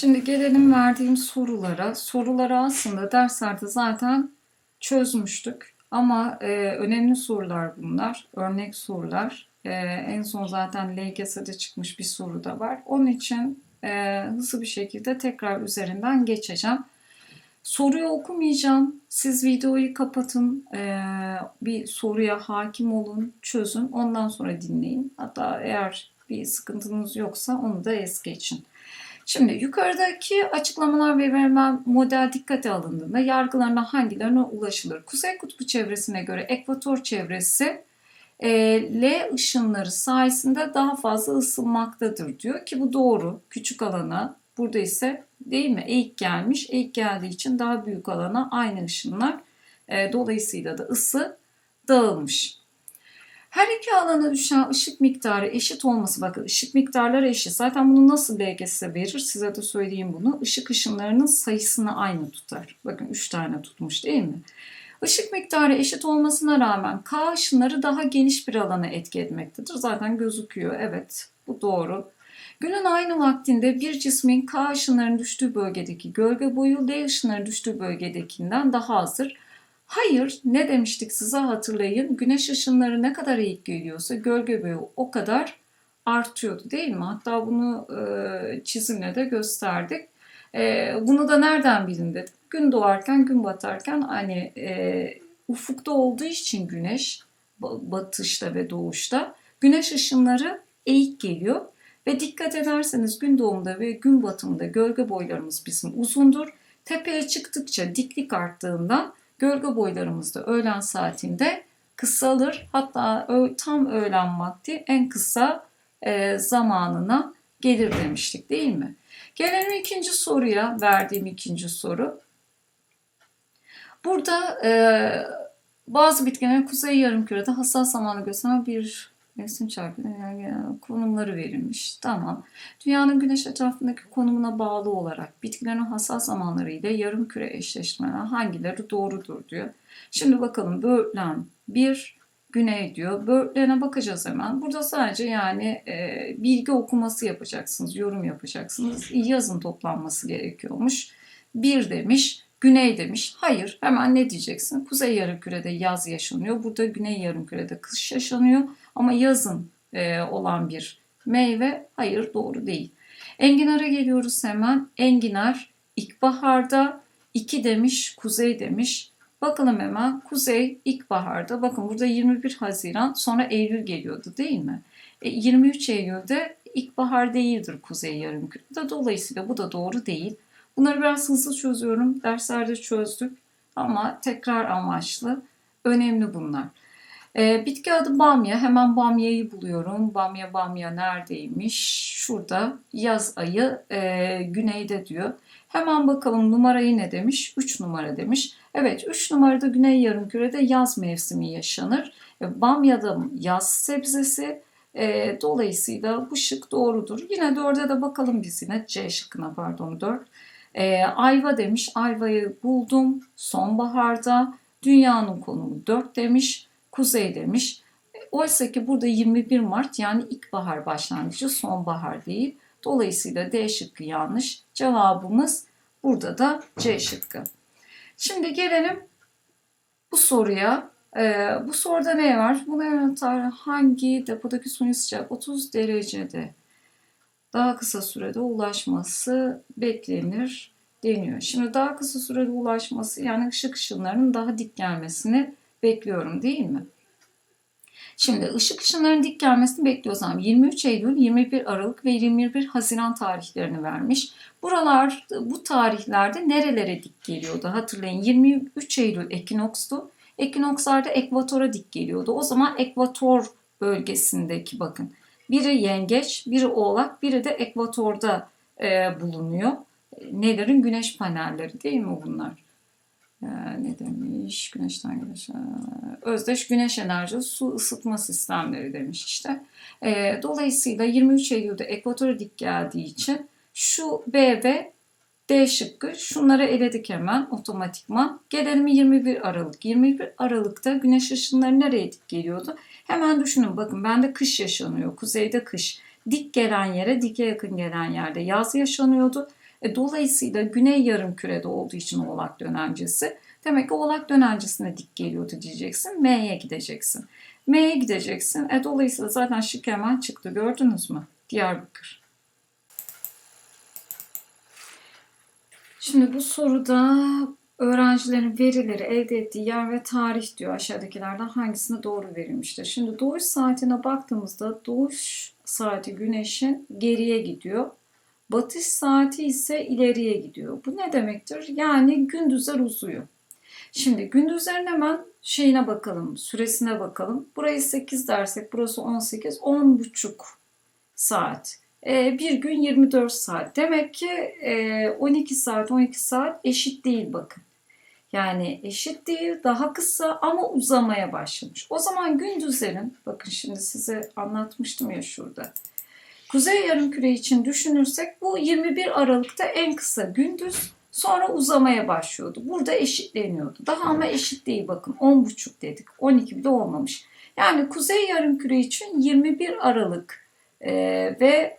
Şimdi gelelim verdiğim sorulara. Soruları aslında derslerde zaten çözmüştük. Ama e, önemli sorular bunlar. Örnek sorular. E, en son zaten LGS'de çıkmış bir soru da var. Onun için e, hızlı bir şekilde tekrar üzerinden geçeceğim. Soruyu okumayacağım. Siz videoyu kapatın. E, bir soruya hakim olun, çözün. Ondan sonra dinleyin. Hatta eğer bir sıkıntınız yoksa onu da es geçin. Şimdi yukarıdaki açıklamalar ve verilen model dikkate alındığında yargılarına hangilerine ulaşılır? Kuzey kutbu çevresine göre ekvator çevresi e, L ışınları sayesinde daha fazla ısınmaktadır diyor ki bu doğru. Küçük alana burada ise değil mi eğik gelmiş. Eğik geldiği için daha büyük alana aynı ışınlar e, dolayısıyla da ısı dağılmış. Her iki alana düşen ışık miktarı eşit olması bakın ışık miktarları eşit. Zaten bunu nasıl LGS verir size de söyleyeyim bunu. Işık ışınlarının sayısını aynı tutar. Bakın 3 tane tutmuş değil mi? Işık miktarı eşit olmasına rağmen K ışınları daha geniş bir alana etki etmektedir. Zaten gözüküyor. Evet bu doğru. Günün aynı vaktinde bir cismin K ışınlarının düştüğü bölgedeki gölge boyu L ışınlarının düştüğü bölgedekinden daha azdır. Hayır, ne demiştik size hatırlayın. Güneş ışınları ne kadar eğik geliyorsa gölge boyu o kadar artıyordu değil mi? Hatta bunu e, çizimle de gösterdik. E, bunu da nereden bilin dedim. Gün doğarken, gün batarken hani e, ufukta olduğu için güneş batışta ve doğuşta güneş ışınları eğik geliyor. Ve dikkat ederseniz gün doğumunda ve gün batımında gölge boylarımız bizim uzundur. Tepeye çıktıkça diklik arttığından gölge boylarımız da öğlen saatinde kısalır. Hatta tam öğlen vakti en kısa e, zamanına gelir demiştik değil mi? Gelelim ikinci soruya, verdiğim ikinci soru. Burada e, bazı bitkilerin kuzey yarımkürede hassas zamanı gösteren bir Mevsim çarpı konumları verilmiş. Tamam. Dünyanın güneş etrafındaki konumuna bağlı olarak bitkilerin hassas zamanları ile yarım küre eşleşmeler hangileri doğrudur diyor. Şimdi bakalım böğürtlen bir güney diyor. Böğürtlene bakacağız hemen. Burada sadece yani e, bilgi okuması yapacaksınız, yorum yapacaksınız. Yazın toplanması gerekiyormuş. Bir demiş, güney demiş. Hayır, hemen ne diyeceksin? Kuzey yarımkürede yaz yaşanıyor. Burada güney yarımkürede kış yaşanıyor. Ama yazın e, olan bir meyve hayır doğru değil. Enginara geliyoruz hemen. Enginar ilkbaharda 2 demiş, kuzey demiş. Bakalım hemen kuzey ilkbaharda. Bakın burada 21 Haziran sonra Eylül geliyordu değil mi? E, 23 Eylül'de ilkbahar değildir kuzey yarımkürede. Dolayısıyla bu da doğru değil. Bunları biraz hızlı çözüyorum. Derslerde çözdük ama tekrar amaçlı. Önemli bunlar. E, bitki adı bamya. Hemen bamyayı buluyorum. Bamya bamya neredeymiş? Şurada yaz ayı e, güneyde diyor. Hemen bakalım numarayı ne demiş? 3 numara demiş. Evet 3 numarada güney yarımkürede yaz mevsimi yaşanır. E, bamya da yaz sebzesi. E, dolayısıyla bu şık doğrudur. Yine 4'e de bakalım biz yine. C şıkkına pardon 4. E, ayva demiş. Ayvayı buldum sonbaharda. Dünyanın konumu 4 demiş kuzey demiş. Oysa ki burada 21 Mart yani ilkbahar başlangıcı sonbahar değil. Dolayısıyla D şıkkı yanlış. Cevabımız burada da C şıkkı. Şimdi gelelim bu soruya. Ee, bu soruda ne var? Bu elementar hangi depodaki suni sıcak 30 derecede daha kısa sürede ulaşması beklenir deniyor. Şimdi daha kısa sürede ulaşması yani ışık ışınlarının daha dik gelmesini bekliyorum değil mi? Şimdi ışık ışınlarının dik gelmesini bekliyorsam 23 Eylül, 21 Aralık ve 21 Haziran tarihlerini vermiş. Buralar bu tarihlerde nerelere dik geliyordu? Hatırlayın 23 Eylül ekinokstu. Ekinokslarda ekvatora dik geliyordu. O zaman ekvator bölgesindeki bakın. Biri yengeç, biri oğlak, biri de ekvatorda e, bulunuyor. Nelerin? Güneş panelleri değil mi bunlar? Ee, ne demiş? Güneşten güneşe. Özdeş güneş enerji su ısıtma sistemleri demiş işte. E, dolayısıyla 23 Eylül'de ekvatora dik geldiği için şu B ve D şıkkı şunları eledik hemen otomatikman. Gelelim 21 Aralık. 21 Aralık'ta güneş ışınları nereye dik geliyordu? Hemen düşünün bakın bende kış yaşanıyor. Kuzeyde kış. Dik gelen yere dike yakın gelen yerde yaz yaşanıyordu. E, dolayısıyla güney yarım kürede olduğu için oğlak dönencesi. Demek ki oğlak dönencesine dik geliyordu diyeceksin. M'ye gideceksin. M'ye gideceksin. E, dolayısıyla zaten şık hemen çıktı gördünüz mü? Diyarbakır. Şimdi bu soruda öğrencilerin verileri elde ettiği yer ve tarih diyor aşağıdakilerden hangisine doğru verilmiştir. Şimdi doğuş saatine baktığımızda doğuş saati güneşin geriye gidiyor. Batış saati ise ileriye gidiyor. Bu ne demektir? Yani gündüzler uzuyor. Şimdi gündüzlerin hemen şeyine bakalım, süresine bakalım. Burayı 8 dersek burası 18, 10 buçuk saat. Ee, bir gün 24 saat. Demek ki e, 12 saat 12 saat eşit değil bakın. Yani eşit değil daha kısa ama uzamaya başlamış. O zaman gündüzlerin bakın şimdi size anlatmıştım ya şurada. Kuzey yarımküre için düşünürsek bu 21 Aralık'ta en kısa gündüz sonra uzamaya başlıyordu. Burada eşitleniyordu. Daha ama eşit değil bakın 10.5 dedik. 12 bile olmamış. Yani kuzey yarımküre için 21 Aralık e, ve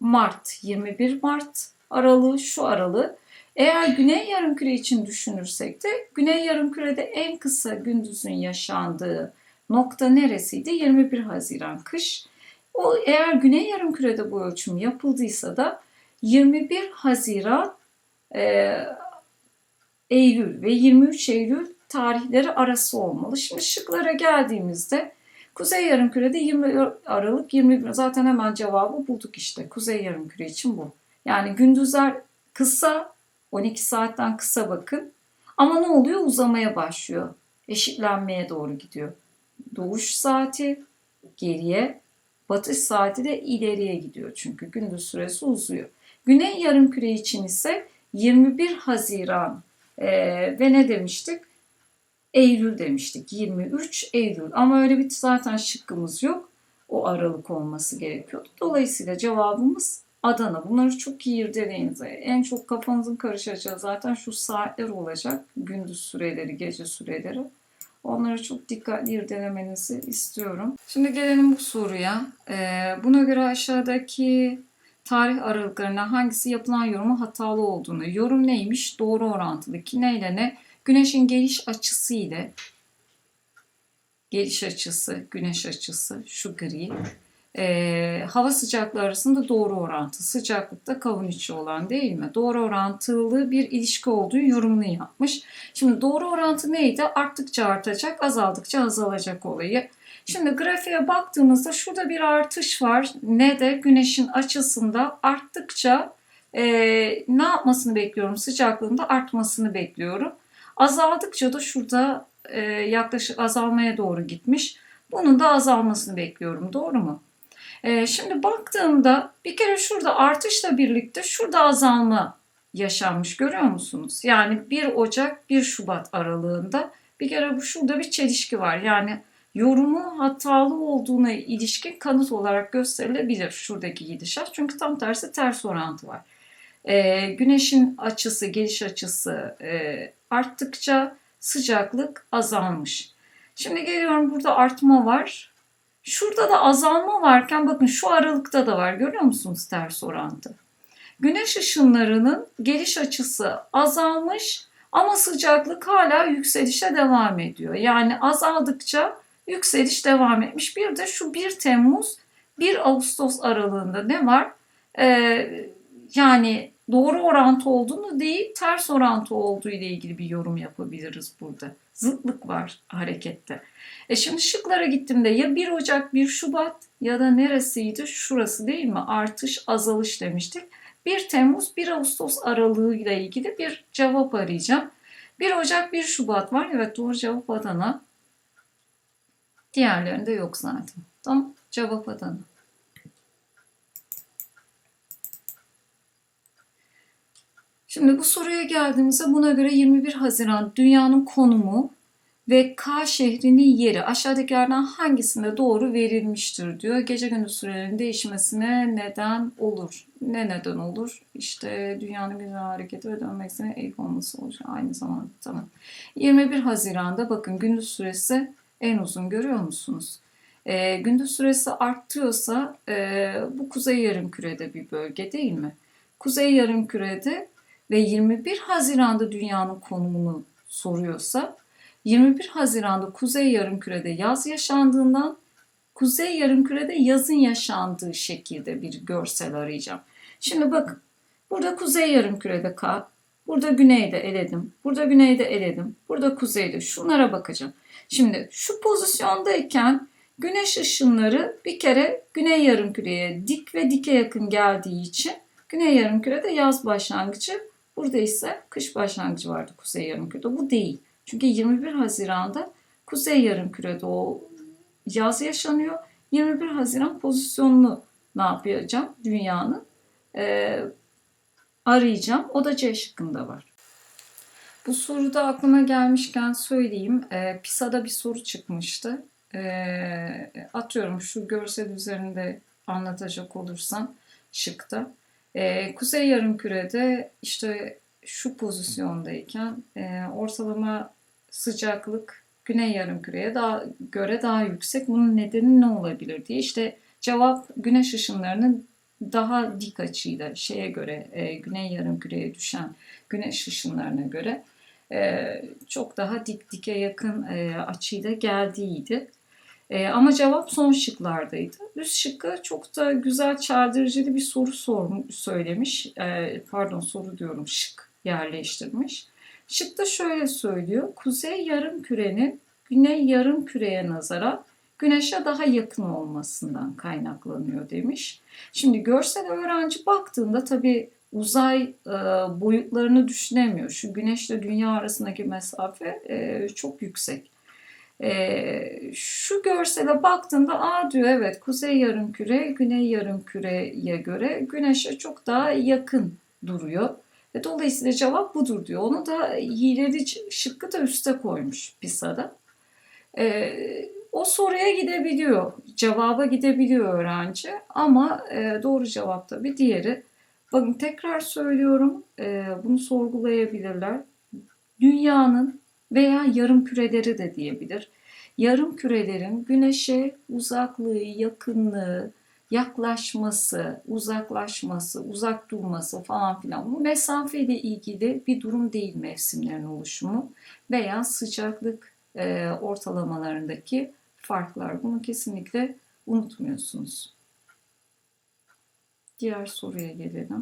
Mart 21 Mart aralığı şu aralığı. Eğer güney yarımküre için düşünürsek de güney yarımkürede en kısa gündüzün yaşandığı nokta neresiydi? 21 Haziran kış. O eğer güney yarımkürede bu ölçüm yapıldıysa da 21 Haziran e, Eylül ve 23 Eylül tarihleri arası olmalı. Şimdi şıklara geldiğimizde Kuzey yarımkürede 20 Aralık 21 zaten hemen cevabı bulduk işte. Kuzey yarımküre için bu. Yani gündüzler kısa 12 saatten kısa bakın. Ama ne oluyor? Uzamaya başlıyor. Eşitlenmeye doğru gidiyor. Doğuş saati geriye, batış saati de ileriye gidiyor çünkü gündüz süresi uzuyor. Güney yarımküre için ise 21 Haziran e, ve ne demiştik? Eylül demiştik. 23 Eylül. Ama öyle bir zaten şıkkımız yok. O aralık olması gerekiyordu. Dolayısıyla cevabımız Adana. Bunları çok iyi irdeleyiniz. En çok kafanızın karışacağı zaten şu saatler olacak. Gündüz süreleri, gece süreleri. Onları çok dikkatli irdelemenizi istiyorum. Şimdi gelelim bu soruya. Ee, buna göre aşağıdaki tarih aralıklarına hangisi yapılan yorumu hatalı olduğunu. Yorum neymiş? Doğru orantılı. Ki neyle ne? Güneşin geliş açısı ile geliş açısı, güneş açısı şu gri. Ee, hava sıcaklığı arasında doğru orantı. Sıcaklıkta kavun içi olan değil mi? Doğru orantılı bir ilişki olduğu yorumunu yapmış. Şimdi doğru orantı neydi? Arttıkça artacak, azaldıkça azalacak olayı. Şimdi grafiğe baktığımızda şurada bir artış var. Ne de güneşin açısında arttıkça e, ne yapmasını bekliyorum? Sıcaklığında artmasını bekliyorum. Azaldıkça da şurada e, yaklaşık azalmaya doğru gitmiş. Bunun da azalmasını bekliyorum. Doğru mu? E, şimdi baktığımda bir kere şurada artışla birlikte şurada azalma yaşanmış. Görüyor musunuz? Yani 1 Ocak 1 Şubat aralığında bir kere bu şurada bir çelişki var. Yani yorumu hatalı olduğuna ilişkin kanıt olarak gösterilebilir şuradaki gidişat. Çünkü tam tersi ters orantı var. E, güneşin açısı, geliş açısı e, arttıkça sıcaklık azalmış. Şimdi geliyorum burada artma var. Şurada da azalma varken bakın şu aralıkta da var. Görüyor musunuz ters orantı? Güneş ışınlarının geliş açısı azalmış ama sıcaklık hala yükselişe devam ediyor. Yani azaldıkça yükseliş devam etmiş. Bir de şu 1 Temmuz 1 Ağustos aralığında ne var? Ee, yani doğru orantı olduğunu değil ters orantı olduğu ile ilgili bir yorum yapabiliriz burada. Zıtlık var harekette. E şimdi şıklara gittiğimde ya 1 Ocak 1 Şubat ya da neresiydi? Şurası değil mi? Artış azalış demiştik. 1 Temmuz 1 Ağustos aralığı ile ilgili bir cevap arayacağım. 1 Ocak 1 Şubat var. Evet doğru cevap Adana. Diğerlerinde yok zaten. Tamam cevap Adana. Şimdi bu soruya geldiğimizde buna göre 21 Haziran dünyanın konumu ve K şehrinin yeri aşağıdakilerden hangisinde doğru verilmiştir diyor. Gece gündüz sürelerinin değişmesine neden olur. Ne neden olur? İşte dünyanın güzel hareketi ve dönmesine eğik olması olacak aynı zamanda. Tamam. 21 Haziran'da bakın gündüz süresi en uzun görüyor musunuz? E, gündüz süresi artıyorsa e, bu kuzey yarımkürede bir bölge değil mi? Kuzey Yarımküre'de ve 21 Haziran'da dünyanın konumunu soruyorsa 21 Haziran'da Kuzey Yarımküre'de yaz yaşandığından Kuzey Yarımküre'de yazın yaşandığı şekilde bir görsel arayacağım. Şimdi bakın burada Kuzey Yarımküre'de kar, burada güneyde eledim, burada güneyde eledim, burada kuzeyde şunlara bakacağım. Şimdi şu pozisyondayken güneş ışınları bir kere güney yarımküreye dik ve dike yakın geldiği için güney yarımkürede yaz başlangıcı, burada ise kış başlangıcı vardı kuzey yarımkürede. Bu değil. Çünkü 21 Haziran'da kuzey yarımkürede o yaz yaşanıyor. 21 Haziran pozisyonunu ne yapacağım? Dünyanın Ee, arayacağım. O da C şıkkında var. Bu soruda aklıma gelmişken söyleyeyim. Ee, PISA'da bir soru çıkmıştı. Ee, atıyorum şu görsel üzerinde anlatacak olursam şıkta. Ee, Kuzey Yarımküre'de işte şu pozisyondayken e, ortalama sıcaklık Güney Yarımküre'ye daha, göre daha yüksek. Bunun nedeni ne olabilir diye. İşte cevap güneş ışınlarının daha dik açıyla şeye göre e, Güney Yarımküre'ye düşen güneş ışınlarına göre e, çok daha dik dike yakın e, açıyla geldiğiydi. E, ama cevap son şıklardaydı. Üst şıkkı çok da güzel çağdırıcı bir soru sormuş, söylemiş. E, pardon soru diyorum şık yerleştirmiş. Şıkta şöyle söylüyor. Kuzey yarım kürenin güney yarım küreye nazaran güneşe daha yakın olmasından kaynaklanıyor demiş. Şimdi görsel öğrenci baktığında tabii uzay e, boyutlarını düşünemiyor. Şu güneşle dünya arasındaki mesafe e, çok yüksek. E, şu görsele baktığında aa diyor evet kuzey yarımküre güney yarımküreye göre güneşe çok daha yakın duruyor. Ve dolayısıyla cevap budur diyor. Onu da hileli şıkkı da üste koymuş PISA'da. E, o soruya gidebiliyor, cevaba gidebiliyor öğrenci ama e, doğru cevap tabii diğeri. Bakın tekrar söylüyorum, e, bunu sorgulayabilirler. Dünyanın veya yarım küreleri de diyebilir. Yarım kürelerin güneşe uzaklığı, yakınlığı, yaklaşması, uzaklaşması, uzak durması falan filan bu mesafeyle ilgili bir durum değil mevsimlerin oluşumu veya sıcaklık e, ortalamalarındaki farklar. Bunu kesinlikle unutmuyorsunuz. Diğer soruya gelelim.